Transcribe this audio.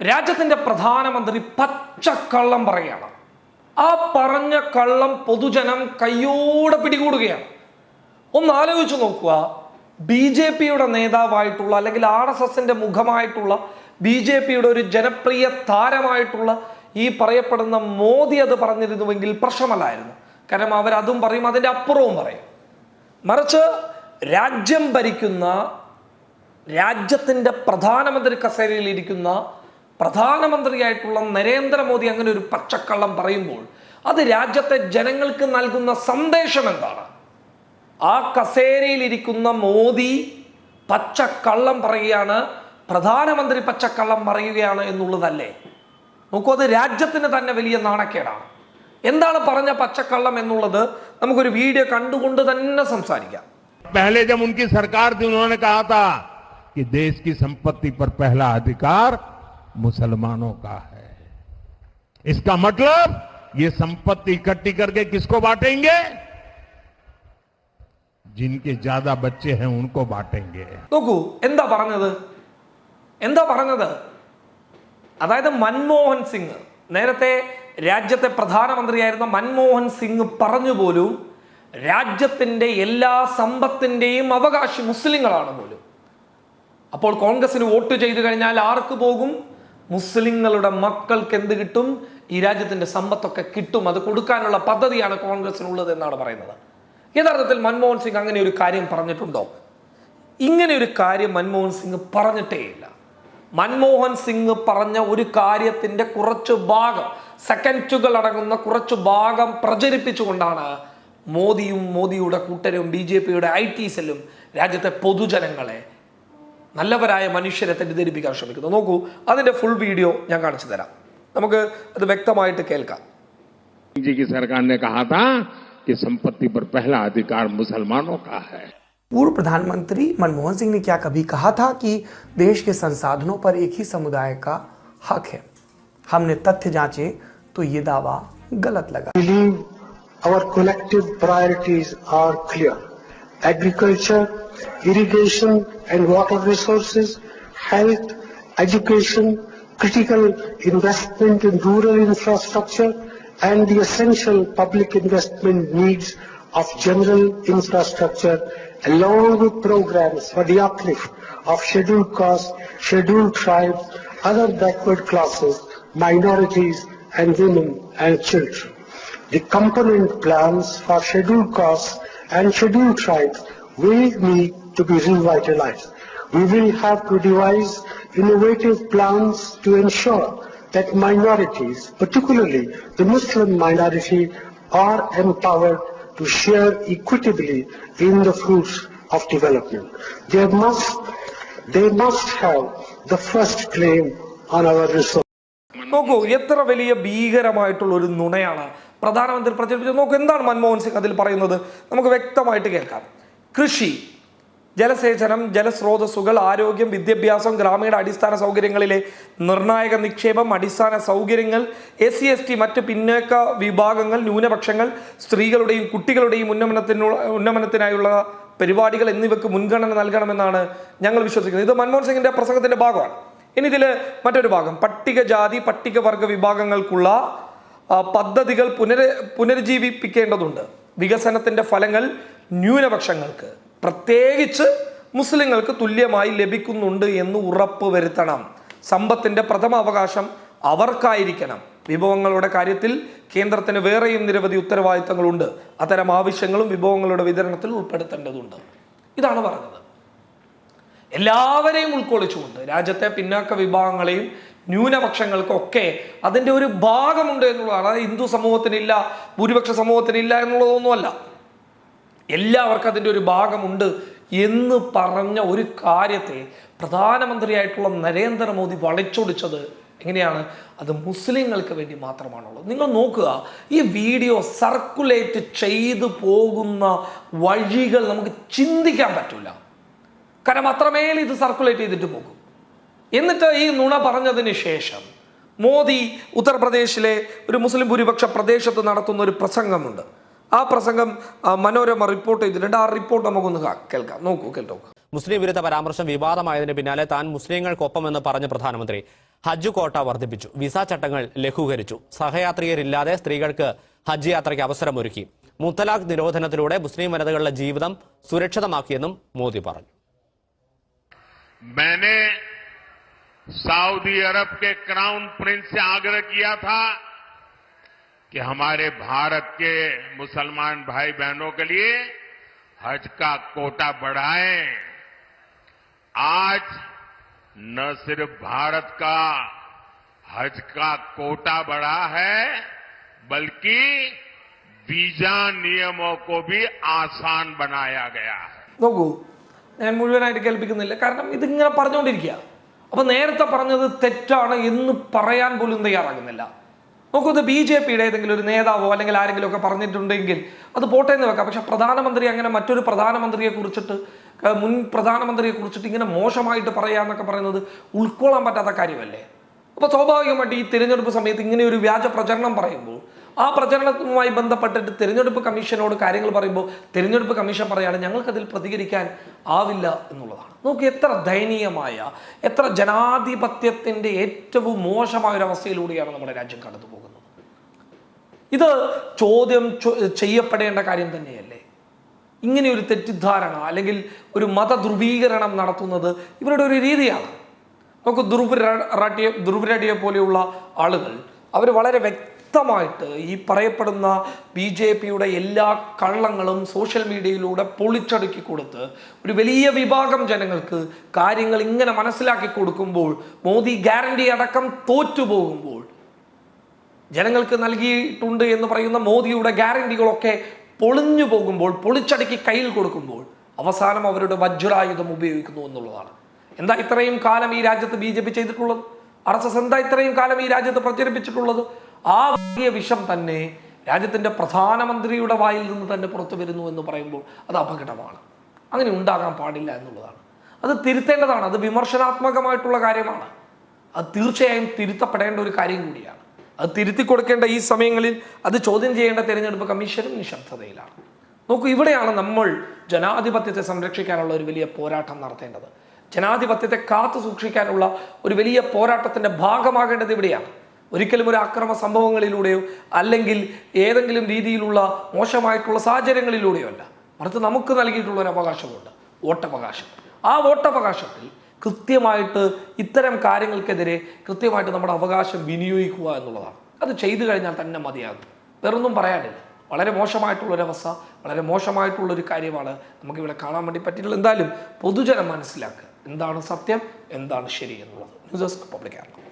രാജ്യത്തിന്റെ പ്രധാനമന്ത്രി പച്ചക്കള്ളം പറയുകയാണ്. ആ പറഞ്ഞ കള്ളം പൊതുജനം കയ്യോടെ പിടികൂടുകയാണ്. ഒന്ന് ആലോചിച്ച് നോക്കുക. ബി ജെ പിയുടെ നേതാവായിട്ടുള്ള അല്ലെങ്കിൽ ആർ എസ് എസിന്റെ മുഖമായിട്ടുള്ള ബി ജെ പിയുടെ ഒരു ജനപ്രിയ താരമായിട്ടുള്ള ഈ പറയപ്പെടുന്ന മോദി അത് പറഞ്ഞിരുന്നുവെങ്കിൽ പ്രശ്നമല്ലായിരുന്നു. കാരണം അവരതും പറയും അതിന്റെ അപ്പുറവും പറയും. മറിച്ച് രാജ്യം ഭരിക്കുന്ന രാജ്യത്തിന്റെ പ്രധാനമന്ത്രി കസേരയിൽ ഇരിക്കുന്ന പ്രധാനമന്ത്രിയായിട്ടുള്ള നരേന്ദ്രമോദി അങ്ങനെ ഒരു പച്ചക്കള്ളം പറയുമ്പോൾ അത് രാജ്യത്തെ ജനങ്ങൾക്ക് നൽകുന്ന സന്ദേശം എന്താണ് ആ കസേരയിൽ ഇരിക്കുന്ന മോദി പച്ചക്കള്ളം പറയുകയാണ് പ്രധാനമന്ത്രി പച്ചക്കള്ളം പറയുകയാണ് എന്നുള്ളതല്ലേ നോക്കൂ അത് രാജ്യത്തിന് തന്നെ വലിയ നാണക്കേടാണ് എന്താണ് പറഞ്ഞ പച്ചക്കള്ളം എന്നുള്ളത് നമുക്കൊരു വീഡിയോ കണ്ടുകൊണ്ട് തന്നെ സംസാരിക്കാം पहले जब उनकी सरकार थी उन्होंने कहा था कि देश की संपत्ति पर पहला अधिकार मुसलमानों का है इसका मतलब ये संपत्ति इकट्ठी करके किसको बांटेंगे जिनके ज्यादा बच्चे हैं उनको बांटेंगे നോക്കൂ എന്താ പറഞ്ഞത് എന്താ പറഞ്ഞത് അതായത് മൻമോഹൻ സിംഗ് നേരത്തെ രാജ്യത്തെ പ്രധാനമന്ത്രിയായിരുന്ന മൻമോഹൻ സിംഗ് പറഞ്ഞു പോലും രാജ്യത്തിൻ്റെ എല്ലാ സമ്പത്തിൻ്റെയും അവകാശി മുസ്ലിങ്ങളാണ് പോലും അപ്പോൾ കോൺഗ്രസിന് വോട്ട് ചെയ്തു കഴിഞ്ഞാൽ ആർക്ക് പോകും മുസ്ലിങ്ങളുടെ മക്കൾക്ക് എന്ത് കിട്ടും? ഈ രാജ്യത്തിന്റെ സമ്പത്തൊക്കെ കിട്ടും. അത് കൊടുക്കാനുള്ള പദ്ധതിയാണ് കോൺഗ്രസിനുള്ളത് എന്നാണ് പറയുന്നത്. യഥാർത്ഥത്തിൽ മൻമോഹൻ സിംഗ് അങ്ങനെ ഒരു കാര്യം പറഞ്ഞിട്ടുണ്ടോ? ഇങ്ങനെ ഒരു കാര്യം മൻമോഹൻ സിംഗ് പറഞ്ഞിട്ടേയില്ല മൻമോഹൻ സിംഗ് പറഞ്ഞ ഒരു കാര്യത്തിന്റെ കുറച്ച് ഭാഗം സെക്കൻഡുകൾ അടങ്ങുന്ന കുറച്ച് ഭാഗം പ്രചരിപ്പിച്ചുകൊണ്ടാണ് മോദിയും മോദിയുടെ കൂട്ടരും ബി ജെ പിയുടെ ഐ ടി സെല്ലും രാജ്യത്തെ പൊതുജനങ്ങളെ നല്ലവരായ മനുഷ്യരെ തെറ്റിദ്ധരിപ്പിക്കാൻ ശ്രമിക്കുന്നു നോക്കൂ അതിന്റെ ഫുൾ വീഡിയോ ഞാൻ കാണിച്ചു തരാം നമുക്ക് അത് വ്യക്തമായിട്ട് കേൾക്കാം जी की सरकार ने कहा था कि संपत्ति पर पहला अधिकार मुसलमानों का है पूर्व प्रधानमंत्री मनमोहन सिंह ने क्या कभी कहा था कि देश के संसाधनों पर एक ही समुदाय का हक है हमने तथ्य जांचे तो ये दावा गलत लगा believe our collective priorities are clear. Agriculture, irrigation and water resources, health, education, critical investment in rural infrastructure and the essential public investment needs of general infrastructure along with programs for the uplift of scheduled castes, scheduled tribes, other backward classes, minorities and women and children. The component plans for scheduled castes and scheduled tribes will need to be revitalized. We will have to devise innovative plans to ensure that minorities, particularly the Muslim minority, are empowered to share equitably in the fruits of development. They must, they must have the first claim on our resources. നോക്കൂ എത്ര വലിയ ഭീകരമായിട്ടുള്ള ഒരു നുണയാണ് പ്രധാനമന്ത്രി പ്രചരിപ്പിച്ചത്. നോക്കൂ എന്താണ് മൻമോഹൻ സിംഗ് അതിൽ പറയുന്നത്? നമുക്ക് വ്യക്തമായിട്ട് കേൾക്കാം. കൃഷി ജലസേചനം ജലസ്രോതസ്സുകൾ ആരോഗ്യം വിദ്യാഭ്യാസം ഗ്രാമീണ അടിസ്ഥാന സൗകര്യങ്ങളിലെ നിർണായക നിക്ഷേപം അടിസ്ഥാന സൗകര്യങ്ങൾ എസ് സി എസ് ടി മറ്റ് പിന്നോക്ക വിഭാഗങ്ങൾ ന്യൂനപക്ഷങ്ങൾ സ്ത്രീകളുടെയും കുട്ടികളുടെയും ഉന്നമനത്തിനുള്ള ഉന്നമനത്തിനായുള്ള പരിപാടികൾ എന്നിവയ്ക്ക് മുൻഗണന നൽകണമെന്നാണ് ഞങ്ങൾ വിശ്വസിക്കുന്നത്. ഇത് മൻമോഹൻ സിംഗിന്റെ പ്രസംഗത്തിന്റെ ഭാഗമാണ്. ഇനി ഇതിൽ മറ്റൊരു ഭാഗം. പട്ടികജാതി പട്ടികവർഗ വിഭാഗങ്ങൾക്കുള്ള പദ്ധതികൾ പുനര പുനരുജ്ജീവിപ്പിക്കേണ്ടതുണ്ട്. വികസനത്തിന്റെ ഫലങ്ങൾ ന്യൂനപക്ഷങ്ങൾക്ക് പ്രത്യേകിച്ച് മുസ്ലിങ്ങൾക്ക് തുല്യമായി ലഭിക്കുന്നുണ്ട് എന്ന് ഉറപ്പ് വരുത്തണം. സമ്പത്തിന്റെ പ്രഥമ അവകാശം അവർക്കായിരിക്കണം. വിഭവങ്ങളുടെ കാര്യത്തിൽ കേന്ദ്രത്തിന് വേറെയും നിരവധി ഉത്തരവാദിത്തങ്ങളുണ്ട്. അത്തരം ആവശ്യങ്ങളും വിഭവങ്ങളുടെ വിതരണത്തിൽ ഉൾപ്പെടുത്തേണ്ടതുണ്ട്. ഇതാണ് പറഞ്ഞത്. എല്ലാവരെയും ഉൾക്കൊള്ളിച്ചുകൊണ്ട് രാജ്യത്തെ പിന്നാക്ക വിഭാഗങ്ങളെയും ന്യൂനപക്ഷങ്ങൾക്കൊക്കെ അതിന്റെ ഒരു ഭാഗമുണ്ട് എന്നുള്ളതാണ്. അത് ഹിന്ദു സമൂഹത്തിനില്ല ഭൂരിപക്ഷ സമൂഹത്തിനില്ല എന്നുള്ളതൊന്നുമല്ല. എല്ലാവർക്കും അതിന്റെ ഒരു ഭാഗമുണ്ട് എന്ന് പറഞ്ഞ ഒരു കാര്യത്തെ പ്രധാനമന്ത്രിയായിട്ടുള്ള നരേന്ദ്രമോദി വളച്ചൊടിച്ചത് എങ്ങനെയാണ്? അത് മുസ്ലിങ്ങൾക്ക് വേണ്ടി മാത്രമാണുള്ളത്. നിങ്ങൾ നോക്കുക ഈ വീഡിയോ സർക്കുലേറ്റ് ചെയ്തു പോകുന്ന വഴികൾ നമുക്ക് ചിന്തിക്കാൻ പറ്റില്ല. കാരണം അത്രമേൽ ഇത് സർക്കുലേറ്റ് ചെയ്തിട്ട് പോകും. എന്നിട്ട് ഈ നുണ പറഞ്ഞതിന് ശേഷം മോദി ഉത്തർപ്രദേശിലെ ഒരു മുസ്ലിം ഭൂരിപക്ഷ പ്രദേശത്ത് നടത്തുന്ന ഒരു പ്രസംഗമുണ്ട്. ആ പ്രസംഗം മനോരമ റിപ്പോർട്ട് ചെയ്തിട്ടുണ്ട്. ആ റിപ്പോർട്ട് നമുക്കൊന്ന് കേൾക്കാം. നോക്കൂ കേട്ടോ മുസ്ലിം വിരുദ്ധ പരാമർശം വിവാദമായതിന് പിന്നാലെ താൻ മുസ്ലിങ്ങൾക്കൊപ്പമെന്ന് പറഞ്ഞ പ്രധാനമന്ത്രി ഹജ്ജ് കോട്ട വർദ്ധിപ്പിച്ചു. വിസ ചട്ടങ്ങൾ ലഘൂകരിച്ചു. സഹയാത്രികരില്ലാതെ സ്ത്രീകൾക്ക് ഹജ്ജ് യാത്രയ്ക്ക് അവസരമൊരുക്കി. മുത്തലാഖ് നിരോധനത്തിലൂടെ മുസ്ലിം വനിതകളുടെ ജീവിതം സുരക്ഷിതമാക്കിയെന്നും മോദി പറഞ്ഞു. मैंने सऊदी अरब के क्राउन प्रिंस से आग्रह किया था कि हमारे भारत के मुसलमान भाई बहनों के लिए हज का कोटा बढ़ाएँ। आज न सिर्फ़ भारत का हज का कोटा बढ़ा है, बल्कि वीज़ा नियमों को भी आसान बनाया गया है। ഞാൻ മുഴുവനായിട്ട് കേൾപ്പിക്കുന്നില്ല. കാരണം ഇതിങ്ങനെ പറഞ്ഞുകൊണ്ടിരിക്കുക. അപ്പോൾ നേരത്തെ പറഞ്ഞത് തെറ്റാണ് എന്ന് പറയാൻ പോലും തയ്യാറാകുന്നില്ല. നോക്കൂ ഇത് ബി ജെ പിയുടെ ഏതെങ്കിലും ഒരു നേതാവോ അല്ലെങ്കിൽ ആരെങ്കിലും ഒക്കെ പറഞ്ഞിട്ടുണ്ടെങ്കിൽ അത് പോട്ടെ എന്ന് വെക്കാം. പക്ഷെ പ്രധാനമന്ത്രി അങ്ങനെ മറ്റൊരു പ്രധാനമന്ത്രിയെ കുറിച്ചിട്ട് മുൻ പ്രധാനമന്ത്രിയെ കുറിച്ചിട്ട് ഇങ്ങനെ മോശമായിട്ട് പറയുക എന്നൊക്കെ പറയുന്നത് ഉൾക്കൊള്ളാൻ പറ്റാത്ത കാര്യമല്ലേ? അപ്പോൾ സ്വാഭാവികമായിട്ട് ഈ തിരഞ്ഞെടുപ്പ് സമയത്ത് ഇങ്ങനെ ഒരു വ്യാജ പ്രചരണം പറയുമ്പോൾ ആ പ്രചരണവുമായി ബന്ധപ്പെട്ടിട്ട് തിരഞ്ഞെടുപ്പ് കമ്മീഷനോട് കാര്യങ്ങൾ പറയുമ്പോൾ തിരഞ്ഞെടുപ്പ് കമ്മീഷൻ പറയാണ് ഞങ്ങൾക്കതിൽ പ്രതികരിക്കാൻ ആവില്ല എന്നുള്ളതാണ്. നോക്കി എത്ര ദയനീയമായ എത്ര ജനാധിപത്യത്തിന്റെ ഏറ്റവും മോശമായ ഒരു അവസ്ഥയിലൂടെയാണ് നമ്മുടെ രാജ്യം കടന്നു പോകുന്നത്. ഇത് ചോദ്യം ചെയ്യപ്പെടേണ്ട കാര്യം തന്നെയല്ലേ? ഇങ്ങനെ ഒരു തെറ്റിദ്ധാരണ അല്ലെങ്കിൽ ഒരു മതധ്രുവീകരണം നടത്തുന്നത് ഇവരുടെ ഒരു രീതിയാണ്. നമുക്ക് ധ്രുവരട്ടിയെ ധ്രുവരടിയെ പോലെയുള്ള ആളുകൾ അവർ വളരെ വ്യക്തമായിട്ട് ഈ പറയപ്പെടുന്ന ബി ജെ പിയുടെ എല്ലാ കള്ളങ്ങളും സോഷ്യൽ മീഡിയയിലൂടെ പൊളിച്ചടുക്കി കൊടുത്ത് ഒരു വലിയ വിഭാഗം ജനങ്ങൾക്ക് കാര്യങ്ങൾ ഇങ്ങനെ മനസ്സിലാക്കി കൊടുക്കുമ്പോൾ മോദി ഗ്യാരണ്ടി അടക്കം തോറ്റുപോകുമ്പോൾ ജനങ്ങൾക്ക് നൽകിയിട്ടുണ്ട് എന്ന് പറയുന്ന മോദിയുടെ ഗ്യാരണ്ടികളൊക്കെ പൊളിഞ്ഞു പോകുമ്പോൾ പൊളിച്ചടുക്കി കയ്യിൽ കൊടുക്കുമ്പോൾ അവസാനം അവരുടെ വജ്രായുധം ഉപയോഗിക്കുന്നു എന്നുള്ളതാണ്. എന്താ ഇത്രയും കാലം ഈ രാജ്യത്ത് ബി ചെയ്തിട്ടുള്ളത്? ആർ എസ് എസ് എന്താ ഇത്രയും കാലം ഈ രാജ്യത്ത് പ്രചരിപ്പിച്ചിട്ടുള്ളത്? ആ വലിയ വിഷം തന്നെ രാജ്യത്തിന്റെ പ്രധാനമന്ത്രിയുടെ വായിൽ നിന്ന് തന്നെ പുറത്തു വരുന്നു എന്ന് പറയുമ്പോൾ അത് അപകടമാണ്. അങ്ങനെ ഉണ്ടാകാൻ പാടില്ല എന്നുള്ളതാണ്. അത് തിരുത്തേണ്ടതാണ്. അത് വിമർശനാത്മകമായിട്ടുള്ള കാര്യമാണ്. അത് തീർച്ചയായും തിരുത്തപ്പെടേണ്ട ഒരു കാര്യം കൂടിയാണ്. അത് തിരുത്തി കൊടുക്കേണ്ട ഈ സമയങ്ങളിൽ അത് ചോദ്യം ചെയ്യേണ്ട തിരഞ്ഞെടുപ്പ് കമ്മീഷനും നിശബ്ദതയിലാണ്. നോക്കൂ ഇവിടെയാണ് നമ്മൾ ജനാധിപത്യത്തെ സംരക്ഷിക്കാനുള്ള ഒരു വലിയ പോരാട്ടം നടത്തേണ്ടത്. ജനാധിപത്യത്തെ കാത്തു സൂക്ഷിക്കാനുള്ള ഒരു വലിയ പോരാട്ടത്തിന്റെ ഭാഗമാകേണ്ടത് ഇവിടെയാണ്. ഒരിക്കലും ഒരു അക്രമ സംഭവങ്ങളിലൂടെയോ അല്ലെങ്കിൽ ഏതെങ്കിലും രീതിയിലുള്ള മോശമായിട്ടുള്ള സാഹചര്യങ്ങളിലൂടെയോ അല്ല. മറിച്ച് നമുക്ക് നൽകിയിട്ടുള്ള ഒരു അവകാശമുണ്ട്. വോട്ടവകാശം. ആ വോട്ടവകാശത്തിൽ കൃത്യമായിട്ട് ഇത്തരം കാര്യങ്ങൾക്കെതിരെ കൃത്യമായിട്ട് നമ്മുടെ അവകാശം വിനിയോഗിക്കുക എന്നുള്ളതാണ്. അത് ചെയ്തു കഴിഞ്ഞാൽ തന്നെ മതിയാകും. വേറൊന്നും പറയാനില്ല. വളരെ മോശമായിട്ടുള്ളൊരവസ്ഥ വളരെ മോശമായിട്ടുള്ളൊരു കാര്യമാണ് നമുക്കിവിടെ കാണാൻ വേണ്ടി പറ്റിയിട്ടുള്ളത്. എന്തായാലും പൊതുജനം മനസ്സിലാക്കുക. എന്താണ് സത്യം എന്താണ് ശരി എന്നുള്ളത്. News desk public